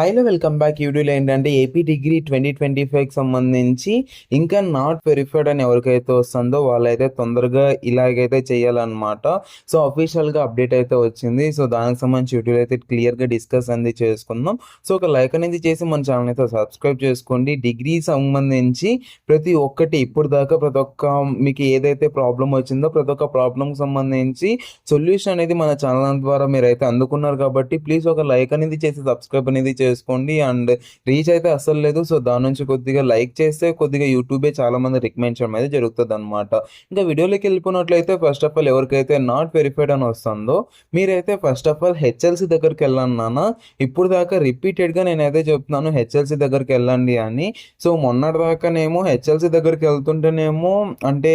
హైలో welcome back. ఈ వీడియోలో ఏంటంటే ఏపీ డిగ్రీ ట్వంటీ ట్వంటీ ఫైవ్కి సంబంధించి ఇంకా నాట్ వెరిఫైడ్ అని ఎవరికైతే వస్తుందో వాళ్ళైతే తొందరగా ఇలాగైతే చేయాలన్నమాట. సో అఫీషియల్గా అప్డేట్ అయితే వచ్చింది. సో దానికి సంబంధించి వీడియోలో అయితే క్లియర్గా డిస్కస్ అనేది చేసుకుందాం. సో ఒక లైక్ అనేది చేసి మన ఛానల్ అయితే సబ్స్క్రైబ్ చేసుకోండి. డిగ్రీ సంబంధించి ప్రతి ఒక్కటి ఇప్పుడు దాకా ప్రతి ఒక్క మీకు ఏదైతే ప్రాబ్లం వచ్చిందో ప్రతి ఒక్క ప్రాబ్లంకి సంబంధించి సొల్యూషన్ అనేది మన ఛానల్ ద్వారా మీరు అయితే అందుకున్నారు కాబట్టి ప్లీజ్ ఒక లైక్ అనేది చేసి సబ్స్క్రైబ్ అనేది చేసుకోండి. అండ్ రీచ్ అయితే అస్సలు లేదు. సో దాని నుంచి కొద్దిగా లైక్ చేస్తే కొద్దిగా యూట్యూబే చాలా మంది రికమెండ్ చేయడం అయితే జరుగుతుంది అనమాట ఇంకా వీడియోలోకి వెళ్ళిపోయినట్లయితే ఫస్ట్ ఆఫ్ ఆల్ ఎవరికైతే నాట్ వెరిఫైడ్ అని వస్తుందో మీరైతే ఫస్ట్ ఆఫ్ ఆల్ హెచ్ఎల్సి దగ్గరికి వెళ్ళండి నాన్న. ఇప్పుడు దాకా రిపీటెడ్గా నేనైతే చెప్తున్నాను హెచ్ఎల్సి దగ్గరికి వెళ్ళండి అని. సో మొన్నటి దాకానేమో హెచ్ఎల్సి దగ్గరికి వెళ్తుంటేనేమో అంటే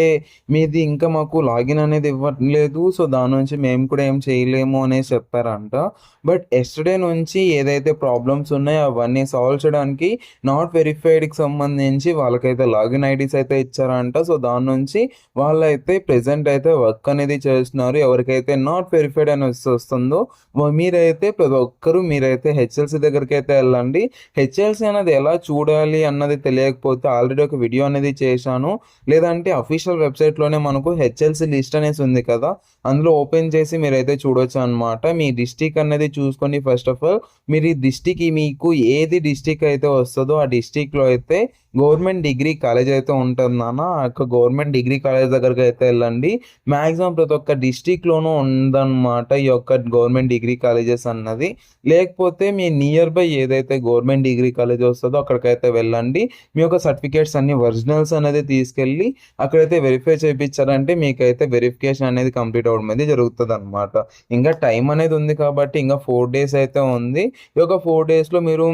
మీది ఇంకా మాకు లాగిన్ అనేది ఇవ్వట్లేదు. సో దాని నుంచి మేము కూడా ఏం చేయలేము అనేసి చెప్పారంట. బట్ ఎస్టర్డే నుంచి ఏదైతే ప్రాబ్లమ్స్ ఉన్నాయి అవన్నీ సాల్వ్ చేయడానికి నాట్ వెరిఫైడ్కి సంబంధించి వాళ్ళకైతే లాగిన్ ఐడీస్ అయితే ఇచ్చారంట. సో దాని నుంచి వాళ్ళైతే ప్రెసెంట్ అయితే వర్క్ అనేది చేస్తున్నారు. ఎవరికైతే నాట్ వెరిఫైడ్ అని వస్తుందో మీరైతే ప్రతి ఒక్కరు మీరైతే హెచ్ఎల్సి దగ్గరికి అయితే వెళ్ళండి. హెచ్ఎల్సి అనేది ఎలా చూడాలి అన్నది తెలియకపోతే ఆల్రెడీ ఒక వీడియో అనేది చేశాను. లేదంటే అఫీషియల్ వెబ్సైట్లోనే మనకు హెచ్ఎల్సి లిస్ట్ అనేసి ఉంది కదా అందులో ఓపెన్ చేసి మీరైతే చూడొచ్చు అనమాట మీ డిస్టిక్ అనేది చూసుకొని ఫస్ట్ ఆఫ్ ఆల్ మీరు ఈ డిస్టిక్ మీకు ఏది డిస్టిక్ అయితే వస్తుందో ఆ డిస్టిక్లో అయితే గవర్నమెంట్ డిగ్రీ కాలేజ్ అయితే ఉంటుంది నాన్న. ఆ యొక్క గవర్నమెంట్ డిగ్రీ కాలేజ్ దగ్గరికి అయితే వెళ్ళండి. మ్యాక్సిమం ప్రతి ఒక్క డిస్టిక్లోనూ ఉందన్నమాట ఈ యొక్క గవర్నమెంట్ డిగ్రీ కాలేజెస్ అన్నది. లేకపోతే మీ నియర్ బై ఏదైతే గవర్నమెంట్ డిగ్రీ కాలేజ్ వస్తుందో అక్కడికైతే వెళ్ళండి. మీ యొక్క సర్టిఫికేట్స్ అన్ని ఒరిజినల్స్ అనేది తీసుకెళ్ళి అక్కడైతే వెరిఫై చేయించారంటే మీకైతే వెరిఫికేషన్ అనేది కంప్లీట్ అవ్వడం అనేది జరుగుతుంది అనమాట ఇంకా టైం అనేది ఉంది కాబట్టి ఇంకా ఫోర్ డేస్ అయితే ఉంది. ఈ యొక్క ఫోర్ డేస్ డేస్లో మీరు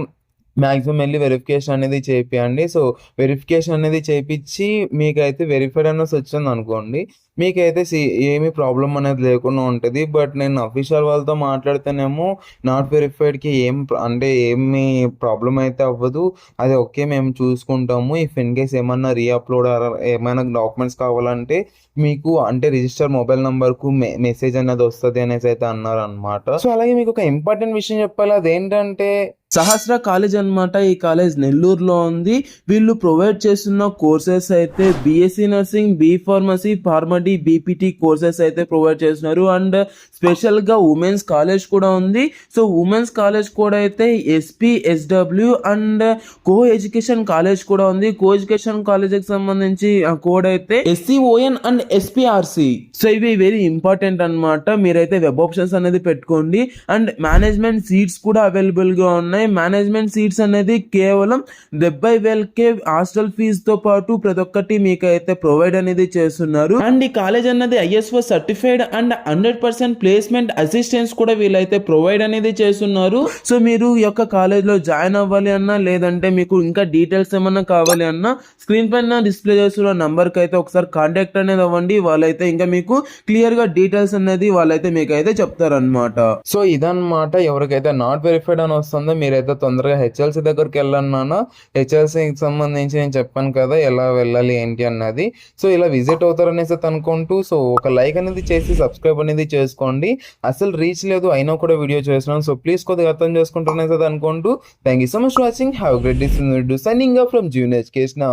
మ్యాక్సిమం వెళ్ళి వెరిఫికేషన్ అనేది చేపియండి. సో వెరిఫికేషన్ అనేది చేపించి మీకైతే వెరిఫైడ్ అనేసి వచ్చింది అనుకోండి. మీకైతే సి ఏమీ ప్రాబ్లం అనేది లేకుండా ఉంటుంది. బట్ నేను అఫీషియల్ వాళ్ళతో మాట్లాడితేనేమో నాట్ వెరిఫైడ్కి ఏం అంటే ఏమి ప్రాబ్లం అయితే అవ్వదు. అది ఓకే మేము చూసుకుంటాము. ఇఫ్ ఇన్ కేస్ ఏమన్నా రీఅప్లోడ్ ఏమైనా డాక్యుమెంట్స్ కావాలంటే మీకు అంటే రిజిస్టర్ మొబైల్ నెంబర్కు మె మెసేజ్ అనేది వస్తుంది అనేసి అయితే అన్నారు అనమాట సో అలాగే మీకు ఒక ఇంపార్టెంట్ విషయం చెప్పాలి. అదేంటంటే సహస్ర కాలేజ్ అన్నమాట ఈ కాలేజ్ నెల్లూరులో ఉంది. వీళ్ళు ప్రొవైడ్ చేస్తున్న కోర్సెస్ అయితే BSc nursing B pharmacy PharmD BPT courses అయితే ప్రొవైడ్ చేస్తున్నారు. అండ్ స్పెషల్గా ఉమెన్స్ కాలేజ్ కూడా ఉంది. సో ఉమెన్స్ కాలేజ్ కూడా అయితే SP SW and co education college కూడా ఉంది. కో ఎడ్యుకేషన్ కాలేజ్కి సంబంధించి ఆ కోడ్ అయితే ఎస్సీఓఎన్ అండ్ ఎస్పీఆర్సి సో ఇవి వెరీ ఇంపార్టెంట్ అన్నమాట. మీరైతే వెబ్ ఆప్షన్స్ అనేది పెట్టుకోండి. అండ్ మేనేజ్మెంట్ సీట్స్ కూడా అవైలబుల్గా అలానే మేనేజ్మెంట్ సీట్స్ అనేది కేవలం డెబ్బై వేలకే హాస్టల్ ఫీజు తో పాటు ప్రతి ఒక్కటి మీకు అయితే ప్రొవైడ్ అనేది చేస్తున్నారు. అండ్ ఈ కాలేజ్ అన్నది ISO certified and hundred percent placement assistance కూడా వీళ్ళైతే ప్రొవైడ్ అనేది చేస్తున్నారు. సో మీరు ఈ యొక్క కాలేజ్లో జాయిన్ అవ్వాలి అన్నా లేదంటే మీకు ఇంకా డీటెయిల్స్ ఏమన్నా కావాలి అన్నా స్క్రీన్ పైన డిస్ప్లే చేస్తున్న నంబర్కి అయితే ఒకసారి కాంటాక్ట్ అనేది అవ్వండి. వాళ్ళైతే ఇంకా మీకు క్లియర్గా డీటెయిల్స్ అనేది వాళ్ళైతే మీకు అయితే చెప్తారన్నమాట. సో ఇదన్నమాట ఎవరికైతే నాట్ వెరిఫైడ్ అని వస్తుందో మీరు మీరైతే తొందరగా హెచ్ఎల్సి దగ్గరికి వెళ్ళన్నానో హెచ్ఎల్సీకి సంబంధించి నేను చెప్పాను కదా ఎలా వెళ్ళాలి ఏంటి అన్నది. సో ఇలా విజిట్ అవుతారనేసి అనుకుంటూ సో ఒక లైక్ అనేది చేసి సబ్స్క్రైబ్ అనేది చేసుకోండి. అసలు రీచ్ లేదు అయినా కూడా వీడియో చేస్తున్నాను సో ప్లీజ్ కొద్దిగా అర్థం చేసుకుంటారనేసి అయితే అనుకుంటూ thank you so much watching have great this signing from junior education